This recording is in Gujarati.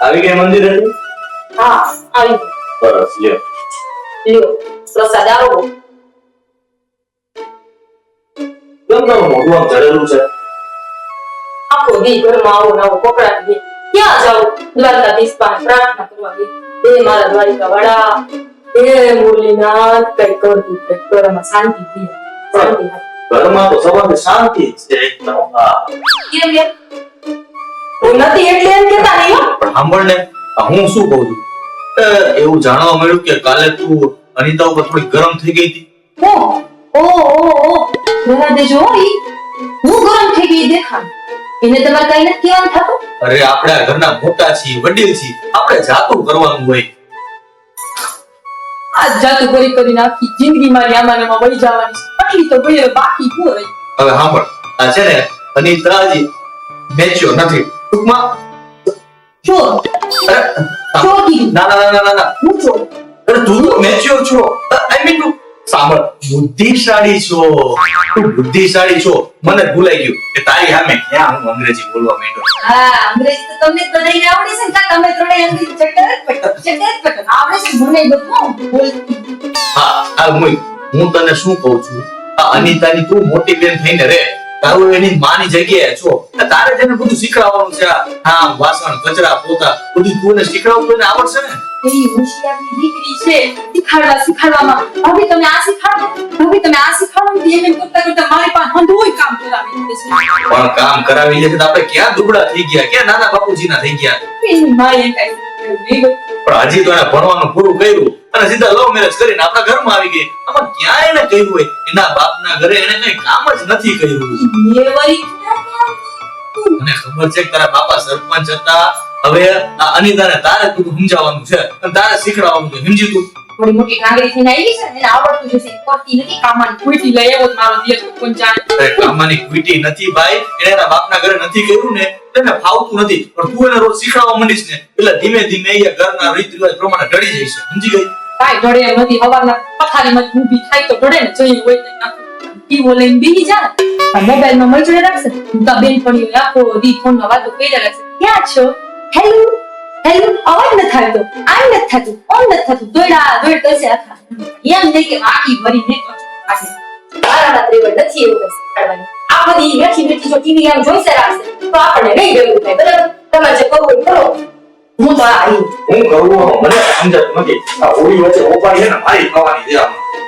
આવી ગઈ મંદિર હતી? હા આવી. બસ લ્યો. લ્યો પ્રસાદ આવો. કેમ તો મોઢું આમ ચડેલું છે? આખો દી ઘરમાં આવો નવો કોકડાટ દે ક્યાં જાઉં દ્વારકાધીશ પાસે પ્રાર્થના કરવા ગઈ. હે મારા દ્વારિકા વાળા હે મુરલીનાથ કઈ કરતું કઈ કરવામાં શાંતિ થઈ શાંતિ. ઘરમાં તો સવારે શાંતિ છે એકદમ કેમ નથી એટલે એમ કેતા નહીં પણ સાંભળ ને હું શું કહું છું? એવું જાણવા મળ્યું કે કાલે તું અનિતા ઉપર થોડી ગરમ થઈ ગઈ હતી. ઓ ઓ ઓ જરા દેજો ઈ. હું ગરમ થઈ ગઈ દેખા એને તમારે કઈ નથી કહેવાનું થતું? અરે આપણે આ ઘરના મોટા છીએ વડીલ છીએ. આપણે જાતું કરવાનું હોય. આ જાતું કરી કરી આખી જિંદગી મારી આમાં આમાં વહી જવાની. આટલી તો ભાઈ બાકી શું રહી? હવે સાંભળ આ છે ને અનિતા મેચ્યોર નથી. ટૂંકમાં ચોર ચોર કીધું ના ના ના ના ના. હું ચોર અરે તું તો મેચ્યોર છો. આઈ મીન તું સાંભળ. બુદ્ધિશાળી છો. તું બુદ્ધિશાળી છો. મને ભૂલાઈ ગયું કે તારી સામે ક્યાં હું અંગ્રેજી બોલવા માંડ્યો. હા અંગ્રેજી તો તમને બધાને આવડે છે કા તમે ત્રણે અંગ્રેજી ચટર ચટર આવડે છે મને બોલ. હા આ હું હું તને શું કહું છું? આ અનિતાની તું મોટી બેન થઈને રે. તારું એની માની જગ્યાએ છો. તારે જેને બધું શીખડાવવાનું છે હા વાસણ કચરા પોતા બધું તું એને શીખડાવવું તો એને આવડશે ને? એવી હોશિયારની દીકરી છે શીખાડવા શીખાડવામાં ભાભી તમે આ શીખાડો ભાભી તમે આ શીખાડો ને એમ કરતા કરતા મારી પાસે હંધુય કામ કરાવી દે છે. પણ કામ કરાવી લે તો આપણે ક્યાં દુબળા થઈ ગયા? ક્યાં નાના બાપુજીના થઈ ગયા? એની માએ કઈ. પણ હજી તો એને ભણવાનું પૂરું કર્યું અને સીધા લવ મેરેજ કરીને આપણા ઘરમાં આવી ગઈ. આમાં ક્યાં એને કહ્યું હોય એના બાપના ઘરે એને કઈ કામ જ નથી કર્યું? મને ખબર છે કે તારા બાપા સરપંચ હતા. હવે આ અનિતાને તારે તું સમજાવવાનું છે અને તારે શીખડાવવાનું છે. સમજી તું? થોડી મોટી કાંગરી થઈને આવી છે એને આવડતું જશે કરતી નથી કામાની ખોટી લઈ આવ્યો મારો દિયર તો કામાની કુઈટી નથી ભાઈ એને એના બાપના ઘરે નથી કર્યું ને તેને ફાવતું નથી પણ તું એને રોજ શીખડાવવા માંડીશ ને એટલે ધીમે ધીમે એ ઘરના રીત રિવાજ પ્રમાણે ઢળી જઈશ સમજી ગઈ? કાઈ ઢળે એમ નથી હવાના પથારી માં ઊભી થાય તો ઢળે ને જઈ હોય. ટીવો લઈને બેસી જા. મોબાઈલમાં મોબાઈલમાં રાખશે તું બેન પડી આખો દી ફોનમાં વાતો કરી રાખશે. ક્યાં છો? હેલો હેલો અવાજ ન થાય તો આમ નથી થતું ઓમ નથી થતું દોડા દોડ કરશે આખા. એમ નહીં કે આખી ભરીને આજે મારા ત્રેવડ નથી એવું કઈ આ બધી બેઠી બેઠી જો ટીવી આમ જોઈશે રાખશે, તો આપણને નહીં ગયું થાય બરાબર? તમે જે હોય કરો. હું તો આવી હું કરવું? મને સમજત નથી. આ ઓળી વચ્ચે ઓપાડી છે ને, મારી ખાવાની છે.